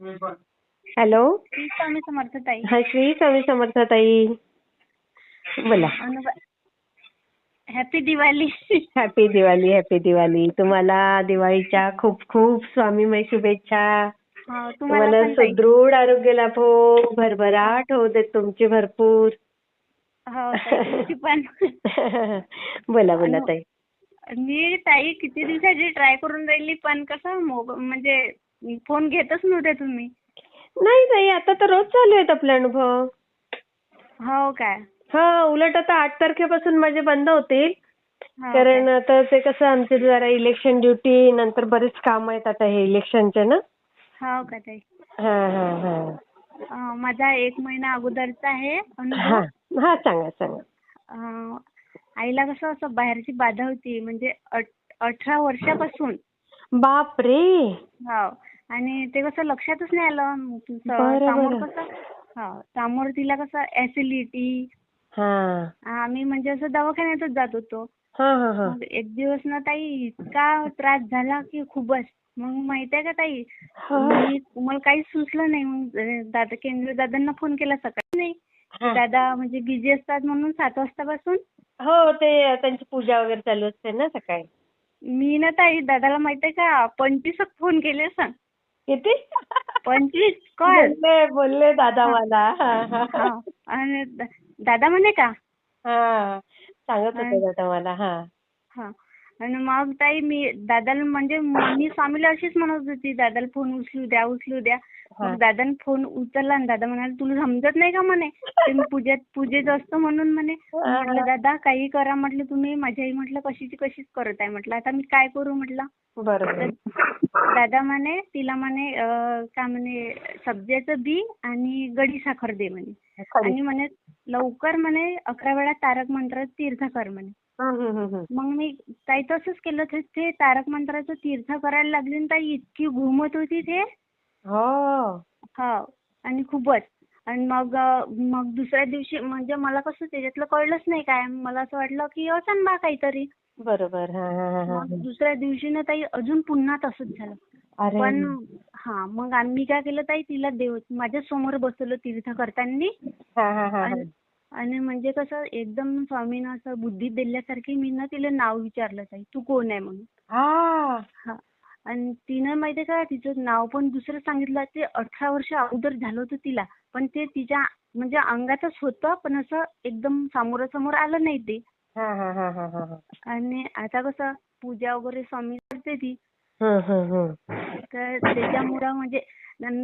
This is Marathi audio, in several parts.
हॅलो श्री स्वामी समर्थ ताई. हा श्री स्वामी समर्थ ताई. बोला. Happy Diwali happy Diwali happy Diwali तुम्हाला दिवाळीच्या खूप खूप स्वामीमय शुभेच्छा. तुम्हाला सुदृढ आरोग्य लाभो. भरभराट होऊ देत तुमची भरपूर. हो पण. बोला बोला ताई. मी ताई किती दिवसाची ट्राय करून राहिली पण कसं म्हणजे फोन घेतच नव्हते तुम्ही? नाही ताई आता तर रोज चालू आहेत आपले अनुभव. हो काय? हा उलट आता आठ तारखेपासून माझे बंद होतील. कारण? आता ते कसं आमचे जरा इलेक्शन ड्युटी नंतर बरेच काम आहेत आता हे इलेक्शनचे ना. हो का ताई? हा हा हा. माझा एक महिना अगोदरचा आहे हा हा सांगा सांगा. आईला कसं असं बाहेरची बाधा होती म्हणजे अठ- अठरा वर्षापासून. बाप रे हो. आणि ते कसं लक्षातच नाही आलं. समोर. कसं हो समोर तिला कसं ऍसिडिटी हा. आम्ही म्हणजे असं दवाखान्यातच जात होतो. हा हा हा. मग एक दिवस ना ताई इतका त्रास झाला की खूपच. मग माहितीये का ताई. मी मला काहीच सुचलं नाही. मग दादा केंद्र दादांना फोन केला सकाळी. नाही. दादा म्हणजे बिझी असतात म्हणून सात वाजतापासून. हो ते त्यांची पूजा वगैरे चालू असते ना सकाळी. मी ना ताई दादाला माहितीये का पंचवीस फोन केले सांग किती? पंचवीस. कॉल बोलले बोलले दादा मला. आणि दादा म्हणे का? हा. सांगत होते दादा मला हा. हा. आणि मग ताई मी दादाला म्हणजे म- स्वामीला अशीच म्हणत होती दादाला फोन उचलू द्या उचलू द्या. मग दादाने फोन उचलला आणि दादा म्हणाले तुला समजत नाही का? म्हणे. ते मी पूजेत पूजेत असतं म्हणून म्हणे. म्हटलं दादा काही करा. म्हटलं तुम्ही माझी आई म्हटलं कशीची कशीच करत आहे? म्हटलं आता मी काय करू? म्हटलं. बरोबर. दादा म्हणे तिला म्हणे काय म्हणे सब्जाचं बी आणि गडी साखर दे म्हणे. आणि म्हणे लवकर म्हणे अकरा वेळा तारक मंत्र तीर्थ कर म्हणे. मग मी ताई तसंच केलं. ते ते तारक मंत्राचं तीर्थ करायला लागली आणि ताई इतकी घुमत होती ते. हो. हो. आणि खूपच. आणि मग मग दुसऱ्या दिवशी म्हणजे मला कसं त्याच्यातलं कळलंच नाही काय. मला असं वाटलं की असन बा काहीतरी. बरोबर. मग दुसऱ्या दिवशी ना ताई अजून पुन्हा तसंच झालं. पण हा मग आम्ही काय केलं ताई तिला देव माझ्यासमोर बसवलं तीर्थ करताना. आणि म्हणजे कसं एकदम स्वामीनं असं बुद्धी दिल्यासारखी मी ना तिला नाव विचारलं ताई तू कोण आहे म्हणून? हा. हा. आणि तिनं माहितीये का तिचं नाव पण दुसरं सांगितलं ते अठरा वर्ष अगोदर झालं होतं तिला. पण ते तिच्या म्हणजे अंगातच होतं पण असं एकदम समोरासमोर आलं नाही ते. हा हा हा हा हा हा. आणि आता कसं पूजा वगैरे स्वामी करते ती. तर त्याच्यामुळं म्हणजे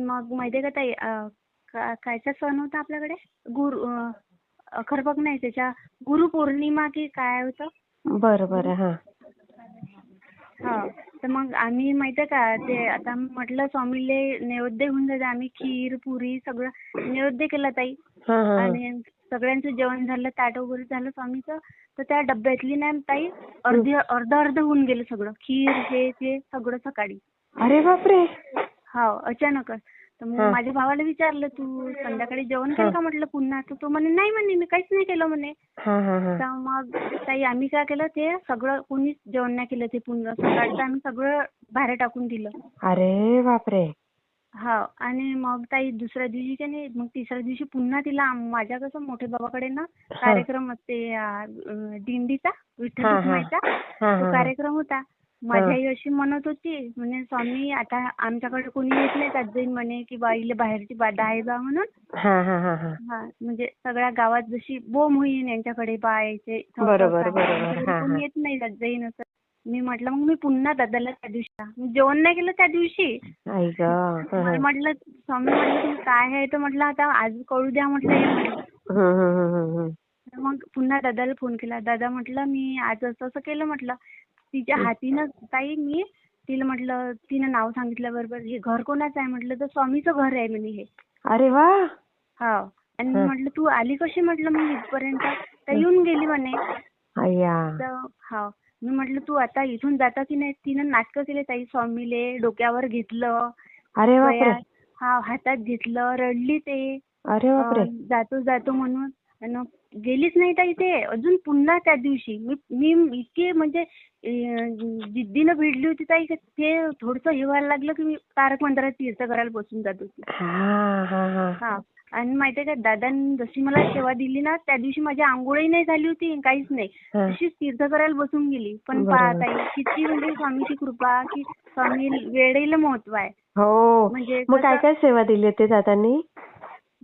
मग माहितीये का ताई अं, का- कायचा सण होता आपल्याकडे? गुरु अं, अखरबक नाही त्याच्या गुरुपौर्णिमा की काय होतं? बरं बरं हा. हा तर मग आम्ही माहितीये का ते आता म्हटलं स्वामीले नैवेद्य घेऊन जायचं आम्ही खीर पुरी सगळं नैवेद्य केला ताई. हा हा. हा. आणि सगळ्यांचं जेवण झालं ताट वगैरे झालं स्वामीचं. तर त्या डब्यातली ना ताई अर्धी अर्ध अर्ध होऊन गेलं सगळं. खीर हे ते सगळं सकाळी. अरे बापरे! हा अचानकच. तर मग. माझ्या भावाला विचारलं तू संध्याकाळी जेवण केलं का? म्हटलं पुन्हा. तर तो म्हणे नाही म्हणे मी काहीच नाही केलं म्हणे. तर मग ताई आम्ही काय केलं ते सगळं कोणीच जेवण नाही केलं ते पुन्हा. सकाळचं आम्ही सगळं बाहेर टाकून दिलं. अरे बापरे. हा आणि मग ताई दुसऱ्या दिवशी का नाही मग तिसऱ्या दिवशी पुन्हा तिला माझ्या कसं मोठ्या बाबाकडे ना कार्यक्रम असते दिंडीचा विठ्ठल. रुक्माईचा हा तो कार्यक्रम होता. माझी आई अशी म्हणत होती म्हणे स्वामी आता आमच्याकडे कोणी येत नाही जाईन म्हणे की बाईला बाहेरची बाधा आहे बा म्हणून. हा हा हा हा. हा म्हणजे सगळ्या गावात जशी बोम होईन यांच्याकडे बरोबर. हा, कोणी. येत नाही त्यात जाईन असं? मी म्हटलं मग मी पुन्हा दादाला त्या दिवशी मी जेवण नाही केलं त्या दिवशी. आई ग मला. म्हटलं स्वामी म्हटलं तुम्ही काय आहे? तर म्हटलं आता आज कळू द्या म्हटलं हे म्हटलं. तर मग पुन्हा दादाला फोन केला. दादा म्हटलं मी आज असं असं केलं म्हटलं. तिच्या हातीनं ताई मी तिला म्हटलं तिनं नाव सांगितल्याबरोबर हे घर कोणाचं आहे? म्हटलं तर स्वामीचं घर आहे म्हणे हे. अरे वा! हा. आणि हा. म्हटलं तू आली कशी? म्हटलं मग इथपर्यंत. तर येऊन गेली म्हणे. अय्या. तर हा. मी म्हटलं तू आता इथून जाता की नाही? तिनं नाटकं केले ताई स्वामीले डोक्यावर घेतलं. अरे बापरे! हा हातात घेतलं रडली ते. अरे बापरे! अं, जातो जातो म्हणून. आणि गेलीच नाही ताई ते अजून पुन्हा त्या दिवशी. मी मी इतकी म्हणजे जिद्दीनं भिडली होती ताई की ते थोडंसं हे व्हायला लागलं की मी तारक मंदिरात तीर्थ करायला बसून जात होती. हा हा हा. हा. आणि माहितीये का दादांनी जशी मला सेवा दिली ना त्या दिवशी माझी आंघोळही नाही झाली होती काहीच नाही. तशीच तीर्थ करायला बसून गेली. पण पहा. ताई किती म्हणजे स्वामीची कृपा की स्वामी वेळेला महत्त्व आहे. हो. म्हणजे मग काय काय सेवा दिली होती दादांनी?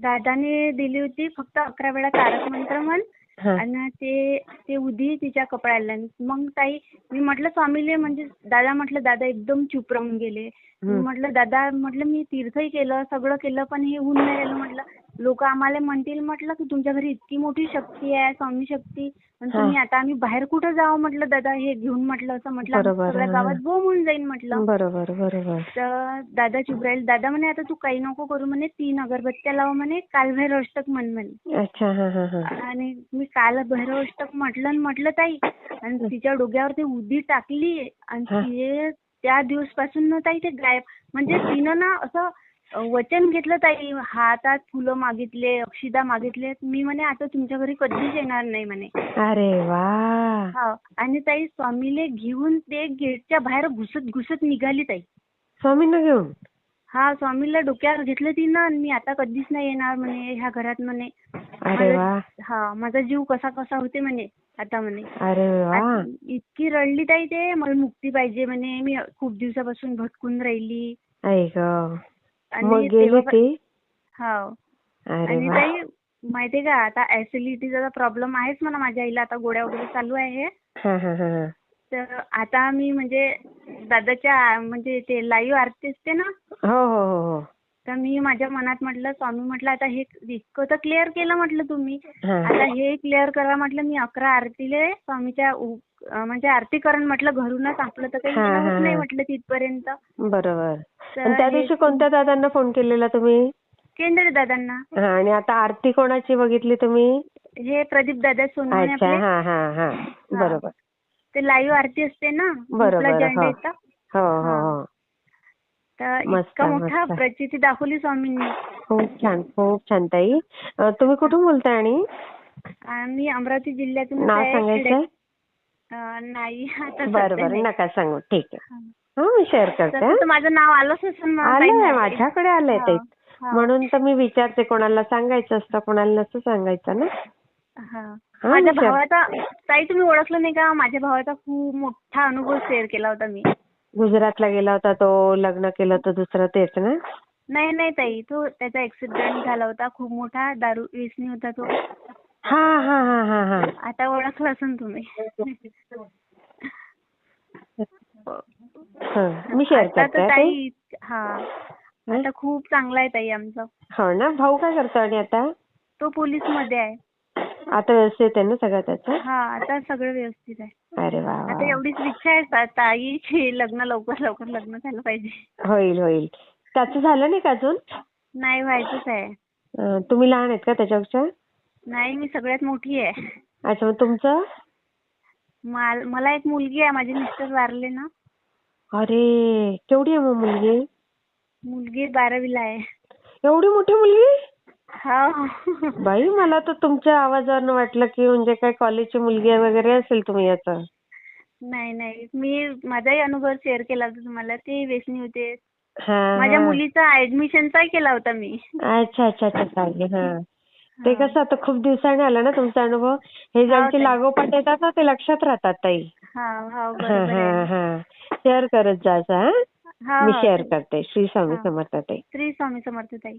दादाने दिली होती फक्त अकरा वेळा तारक मंत्र म्हण आणि ते ते उदी तिच्या कपड्याला मग ताई मी म्हटलं स्वामीले म्हणजे दादा म्हटलं दादा एकदम चूप राहून गेले. म्हटलं दादा म्हटलं मी तीर्थही केलं सगळं केलं पण हे होऊन नाही राहिलं. म्हटलं लोक आम्हाला म्हणतील म्हटलं की तुमच्या घरी इतकी मोठी शक्ती आहे स्वामी शक्ती. आणि. तुम्ही आता आम्ही बाहेर कुठं जावं? म्हटलं दादा हे घेऊन म्हटलं असं म्हटलं सगळ्या. गावात बोंब होऊन जाईल म्हटलं. बरोबर बरोबर. तर दादा चुप राहील दादा म्हणे आता तू काही नको करू म्हणे तीन अगरबत्त्या लाव म्हणे कालभैरव अष्टक म्हण म्हणे. अच्छा हा हा हा. आणि मी काल भैरव अष्टक म्हटलं आणि म्हटलं ताई. आणि तिच्या डोक्यावर ते उदी टाकली आणि. ते त्या दिवसपासून ना ताई ते गायब. म्हणजे तिनं ना असं वचन घेतलं ताई हातात फुलं मागितले अक्षिदा मागितले मी म्हणे आता तुमच्या घरी कधीच येणार नाही म्हणे. अरे वा! हा आणि ताई स्वामीले घेऊन ते गेटच्या बाहेर घुसत घुसत निघाली ताई. स्वामींना घेऊन? हा स्वामीला डोक्यावर घेतलं तिनं आणि मी आता कधीच नाही येणार म्हणे ह्या घरात म्हणे. अरे वा! हा माझा जीव कसा कसा होते म्हणे आता म्हणे. अरे वा! आणि इतकी रडली ताई ते मला मुक्ती पाहिजे म्हणे मी खूप दिवसापासून भटकून राहिली. ऐक मग गेली ती? हा अरे आणि ताई माहितीये का आता ऍसिडिटीचा प्रॉब्लेम आहेच म्हणा माझ्या आईला आता गोळ्या वगैरे चालू आहे. हा हा हा हा. तर आता मी म्हणजे दादाच्या म्हणजे ते लाईव्ह आरती असते ना? हो हो हो. तर मी माझ्या मनात म्हटलं स्वामी म्हटलं आता हे इतकं तर क्लिअर केलं म्हटलं तुम्ही. आता हे क्लिअर करा म्हटलं मी अकरा आरतीले स्वामीच्या म्हणजे आरती करण म्हटलं घरूनच आपलं तर काही होत नाही. म्हटलं तिथपर्यंत. बरोबर. त्या दिवशी कोणत्या दादांना फोन केलेला तुम्ही? केंद्र दादांना. आणि आता आरती कोणाची बघितली तुम्ही? हे प्रदीप दादा सोनवणे आपले. हा हा हा. बरोबर. ते लाईव्ह आरती असते ना बरोबर, हो हा. हो. तर इतका मोठा. प्रचिती दाखवली स्वामींनी. खूप छान खूप छान ताई. तुम्ही कुठून बोलताय आणि? आम्ही अमरावती जिल्ह्यातून नाव सांगायचं? नाही आता बरं बरं. नका सांगू. ठीक आहे. हा. मी शेअर करते माझं नाव आलंच असेल ना ताई आलंय माझ्या. माझ्याकडे आलंय ते हा, म्हणून तर मी विचारते कोणाला सांगायचं असतं कोणाला नसतं सांगायचं ना? माझ्या मी भावाचा ताई तुम्ही ओळखलं नाही का? माझ्या भावाचा खूप मोठा अनुभव शेअर केला होता मी. गुजरातला गेला होता तो लग्न केलं होतं दुसरं तेच ना? नाही नाही ताई तो त्याचा ऍक्सिडेंट झाला होता खूप मोठा दारू व्यसनी होता तो. हा हा हा हा हा. आता ओळखलं असेल तुम्ही. हं, मी शेअर आता करते तर हा ते. ताई? हा. आता खूप चांगला आहे ताई आमचा. हो ना? भाऊ काय करतो आणि आता? तो पोलीसमध्ये आहे. आता व्यवस्थित आहे ना सगळं त्याचं? हा आता सगळं व्यवस्थित आहे. अरे वा वा. आता एवढीच इच्छा आहे ता- ताई की लग्न लवकर लवकर लग्न झालं पाहिजे. होईल होईल. त्याचं झालं नाही का अजून? नाही व्हायचंच आहे. अं, तुम्ही लहान आहेत का त्याच्यापेक्षा? नाही मी सगळ्यात मोठी आहे. अच्छा मग तुमचं? माल- मला एक मुलगी आहे माझे मिस्टर वारले ना. अरे केवढी आहे मग मुलगी? मुलगी बारावीला आहे. एवढी मोठी मुलगी? बाई मला तर तुमच्या आवाजावरनं वाटलं की म्हणजे काय कॉलेजची मुलगी वगैरे असेल तुम्ही याचं नाही नाही. मी माझाही अनुभव शेअर केला होता तुम्हाला. ते व्यसनी होते. हा. माझ्या. मुलीचा ऍडमिशनचाही केला होता मी. अच्छा अच्छा अच्छा. चालेल. हा. ते. कसं आता खूप दिवसांनी आला ना तुमचा अनुभव. हे ज्यांचे. लागोपाठ येतात ना ते लक्षात राहतात ताई. शेअर करत जायचं हा. मी शेअर करते. श्री स्वामी. समर्थ ताई. श्री स्वामी समर्थ ताई.